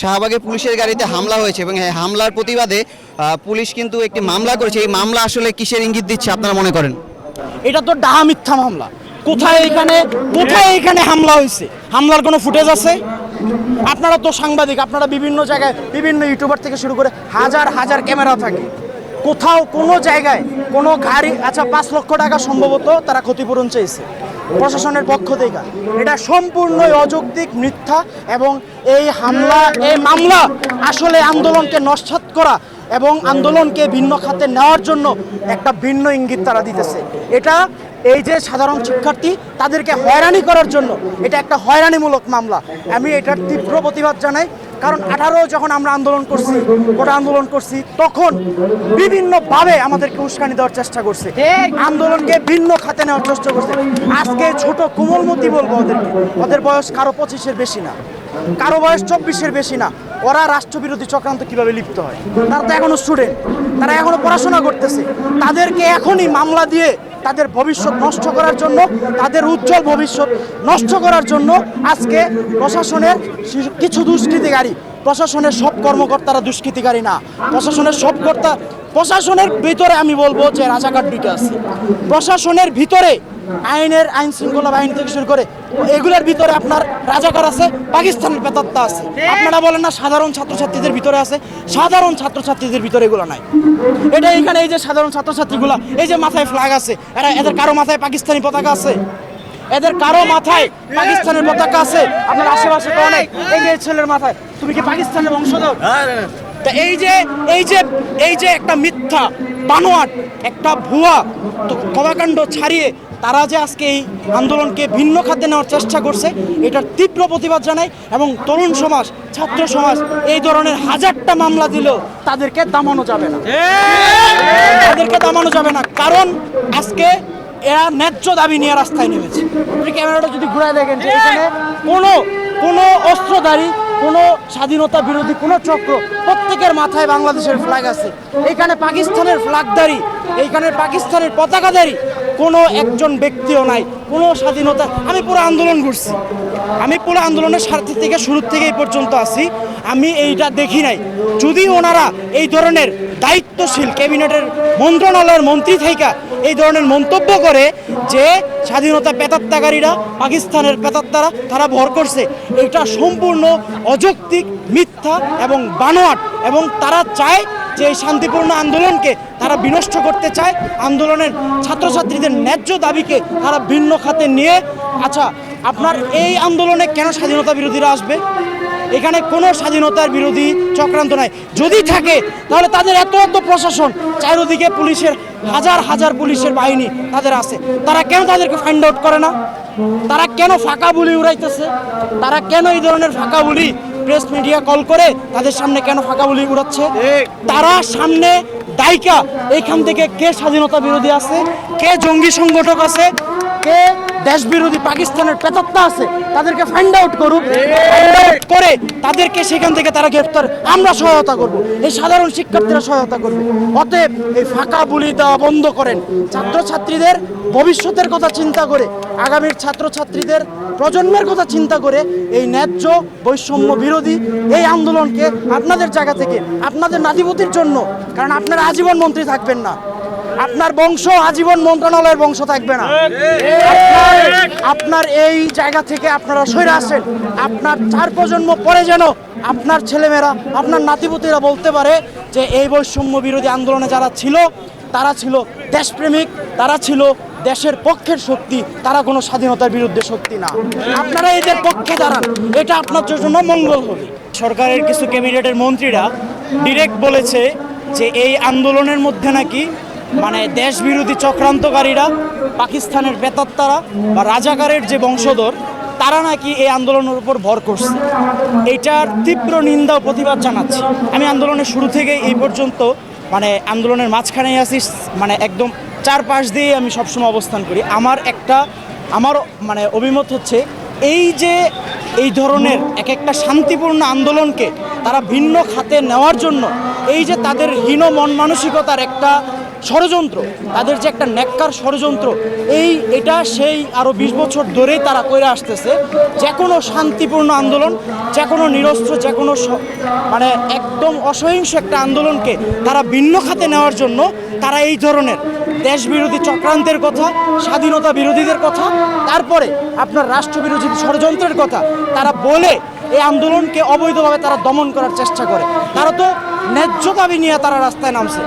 শাহবাগে পুলিশের গাড়িতে হামলা হয়েছে এবং এই হামলার প্রতিবাদে পুলিশ কিন্তু একটি মামলা করেছে। এই মামলা আসলে কিসের ইঙ্গিত দিচ্ছে আপনারা মনে করেন? এটা তো ডাহা মিথ্যা মামলা। কোথায় এখানে কোথায় এখানে হামলা হয়েছে? হামলার কোনো ফুটেজ আছে? আপনারা তো সাংবাদিক, আপনারা বিভিন্ন জায়গায়, বিভিন্ন ইউটিউবার থেকে শুরু করে হাজার হাজার ক্যামেরা থাকে। কোথাও কোনো জায়গায় কোনো গাড়ি আচ্ছা পাঁচ লক্ষ টাকা সম্ভবত তারা ক্ষতিপূরণ চেয়েছে। প্রশাসনের পক্ষ থেকে। এটা সম্পূর্ণই অযৌক্তিক মিথ্যা এবং এই হামলা, এই মামলা আসলে আন্দোলনকে নস্বাত করা এবং আন্দোলনকে ভিন্ন খাতে নেওয়ার জন্য একটা ভিন্ন ইঙ্গিত তারা দিতেছে। এটা এই যে সাধারণ শিক্ষার্থী, তাদেরকে হয়রানি করার জন্য এটা একটা হয়রানিমূলক মামলা। আমি এটার তীব্র প্রতিবাদ জানাই। কারণ আঠারো যখন আমরা আন্দোলন করছি কোটা আন্দোলন করছি, তখন বিভিন্নভাবে আমাদেরকে উস্কানি দেওয়ার চেষ্টা করছে। আন্দোলনকে ভিন্ন খাতে নেওয়ার চেষ্টা করছে। আজকে ছোট কোমলমতি বলব ওদেরকে, ওদের বয়স কারও পঁচিশের বেশি না। কারও বয়স চব্বিশের বেশি না। ওরা রাষ্ট্রবিরোধী চক্রান্ত কীভাবে লিপ্ত হয়? তারা তো এখনও স্টুডেন্ট তারা এখনও পড়াশোনা করতেছে। তাদেরকে এখনই মামলা দিয়ে তাদের ভবিষ্যৎ নষ্ট করার জন্য, তাদের উজ্জ্বল ভবিষ্যৎ নষ্ট করার জন্য আজকে প্রশাসনের কিছু দুষ্কৃতিকারী, প্রশাসনের সব কর্মকর্তারা দুষ্কৃতিকারী না, প্রশাসনের সব কর্তা, প্রশাসনের ভিতরে আমি বলব যে রাজাকার দুইটা আছে। প্রশাসনের ভিতরে আইনের আইন শৃঙ্খলা বাহিনী থেকে শুরু করে এগুলোর ভিতরে আপনার রাজাকার আছে পাকিস্তানের পেতাত্তা আছে। আপনারা বলেন না সাধারণ ছাত্রছাত্রীদের ভিতরে আছে সাধারণ ছাত্রছাত্রীদের ভিতরে এগুলো নাই। এটা এখানে এই যে সাধারণ ছাত্রছাত্রীগুলা এই যে মাথায় ফ্ল্যাগ আছে এরা এদের কারও মাথায় পাকিস্তানি পতাকা আছে? এদের কারও মাথায় পাকিস্তানের পতাকা আছে? আপনার আশেপাশে তো অনেক এই যে ছেলের মাথায় তুমি কি পাকিস্তানের বংশধর? তা এই যে এই যে এই যে একটা মিথ্যা বানোয়াট একটা ভুয়া তো কবাকাণ্ড ছাড়িয়ে তারা যে আজকে এই আন্দোলনকে ভিন্ন খাতে নেওয়ার চেষ্টা করছে, এটার তীব্র প্রতিবাদ জানাই এবং তরুণ সমাজ, ছাত্র সমাজ এই ধরনের হাজারটা মামলা দিলেও তাদেরকে দামানো যাবে না। তাদেরকে দামানো যাবে না, কারণ আজকে এরা ন্যায্য দাবি নিয়ে রাস্তায় নেমেছে। আপনি ক্যামেরাটা যদি ঘুরায় দেখেন যে এখানে কোনো কোনো অস্ত্রধারী, কোনো স্বাধীনতা বিরোধী, কোনো চক্র প্রত্যেকের মাথায় বাংলাদেশের ফ্ল্যাগ আছে। এখানে পাকিস্তানের ফ্ল্যাগধারী এইখানে পাকিস্তানের পতাকাধারী কোনো একজন ব্যক্তিও নাই, কোনো স্বাধীনতা। আমি পুরো আন্দোলন ঘুরছি। আমি পুরো আন্দোলনের স্বার্থ থেকে শুরু থেকে এই পর্যন্ত আছি। আমি এইটা দেখি নাই। যদি ওনারা এই ধরনের দায়িত্বশীল ক্যাবিনেটের মন্ত্রণালয়ের মন্ত্রী থেকে এই ধরনের মন্তব্য করে যে স্বাধীনতা পেতাত্তাকারীরা, পাকিস্তানের পেতাত্তারা, তারা ভর করছে, এটা সম্পূর্ণ অযৌক্তিক, মিথ্যা এবং বানোয়াট এবং তারা চায় যে এই শান্তিপূর্ণ আন্দোলনকে তারা বিনষ্ট করতে চায়, আন্দোলনের ছাত্রছাত্রীদের ন্যায্য দাবিকে তারা ভিন্ন খাতে নিয়ে আচ্ছা আপনার এই আন্দোলনে কেন স্বাধীনতা বিরোধীরা আসবে? এখানে কোনো স্বাধীনতার বিরোধী চক্রান্ত নাই। যদি থাকে, তাহলে তাদের এত এত প্রশাসন, চারিদিকে পুলিশের, হাজার হাজার পুলিশের বাহিনী তাদের আছে। তারা কেন তাদেরকে ফাইন্ড আউট করে না? তারা কেন ফাঁকা বুলি উড়াইতেছে? তারা কেন এই ধরনের ফাঁকা বুলি প্রেস মিডিয়া কল করে তাদের সামনে কেন ফাঁকা বলি উড়াচ্ছে? তারা সামনে দায়িকা। এইখান থেকে কে স্বাধীনতা বিরোধী আছে? কে জঙ্গি সংগঠক আছে? কে দেশ বিরোধী পাকিস্তানের পেতাত্তা আছে, তাদেরকে ফাইন্ড আউট করুক। করে তাদেরকে সেখান থেকে তারা গ্রেফতার আমরা সহায়তা করব। এই সাধারণ শিক্ষার্থীরা সহায়তা করবে। অতএব এই ফাঁকা বুলি দেওয়া বন্ধ করেন। ছাত্রছাত্রীদের ভবিষ্যতের কথা চিন্তা করে, আগামীর ছাত্রছাত্রীদের প্রজন্মের কথা চিন্তা করে এই ন্যায্য বৈষম্য বিরোধী এই আন্দোলনকে আপনাদের জায়গা থেকে, আপনাদের নাদিবতির জন্য, কারণ আপনারা আজীবন মন্ত্রী থাকবেন না। আপনার বংশ আজীবন মন্ত্রণালয়ের বংশ থাকবে না। আপনার- এই জায়গা থেকে আপনারা সরে আসেন। আপনার চার প্রজন্ম পরে যেন আপনার ছেলেমেয়েরা, আপনার নাতিপুতিরা বলতে পারে যে এই বৈষম্য বিরোধী আন্দোলনে যারা ছিল, তারা ছিল দেশপ্রেমিক, তারা ছিল দেশের পক্ষের শক্তি, তারা কোনো স্বাধীনতার বিরুদ্ধে শক্তি না। আপনারা এদের পক্ষে দাঁড়ান। এটা আপনার জন্য মঙ্গল হবে। সরকারের কিছু ক্যাবিনেটের মন্ত্রীরা ডিরেক্ট বলেছে যে এই আন্দোলনের মধ্যে নাকি মানে দেশ বিরোধী চক্রান্তকারীরা, পাকিস্তানের বেতাত্তারা বা রাজাকারের যে বংশধর, তারা নাকি এই আন্দোলনের উপর ভর করছে। এইটার তীব্র নিন্দা ও প্রতিবাদ জানাচ্ছি। আমি আন্দোলনের শুরু থেকে এই পর্যন্ত মানে আন্দোলনের মাঝখানে আসি মানে একদম চারপাশ দিয়ে আমি সবসময় অবস্থান করি। আমার একটা, আমার মানে অভিমত হচ্ছে, এই যে এই ধরনের এক একটা শান্তিপূর্ণ আন্দোলনকে তারা ভিন্ন খাতে নেওয়ার জন্য, এই যে তাদের হীন মন মানসিকতার একটা ষড়যন্ত্র, তাদের যে একটা নেককার ষড়যন্ত্র, এই, এটা সেই আরও বিশ বছর ধরেই তারা করে আসতেছে। যে কোনো শান্তিপূর্ণ আন্দোলন, যে কোনো নিরস্ত্র, যে কোনো মানে একদম অসহিংস একটা আন্দোলনকে তারা ভিন্ন খাতে নেওয়ার জন্য তারা এই ধরনের দেশ বিরোধী চক্রান্তের কথা, স্বাধীনতা বিরোধীদের কথা, তারপরে আপনার রাষ্ট্রবিরোধী ষড়যন্ত্রের কথা তারা বলে এই আন্দোলনকে অবৈধভাবে তারা দমন করার চেষ্টা করে। তারা তো ন্যায্য দাবি নিয়ে তারা রাস্তায় নামছে।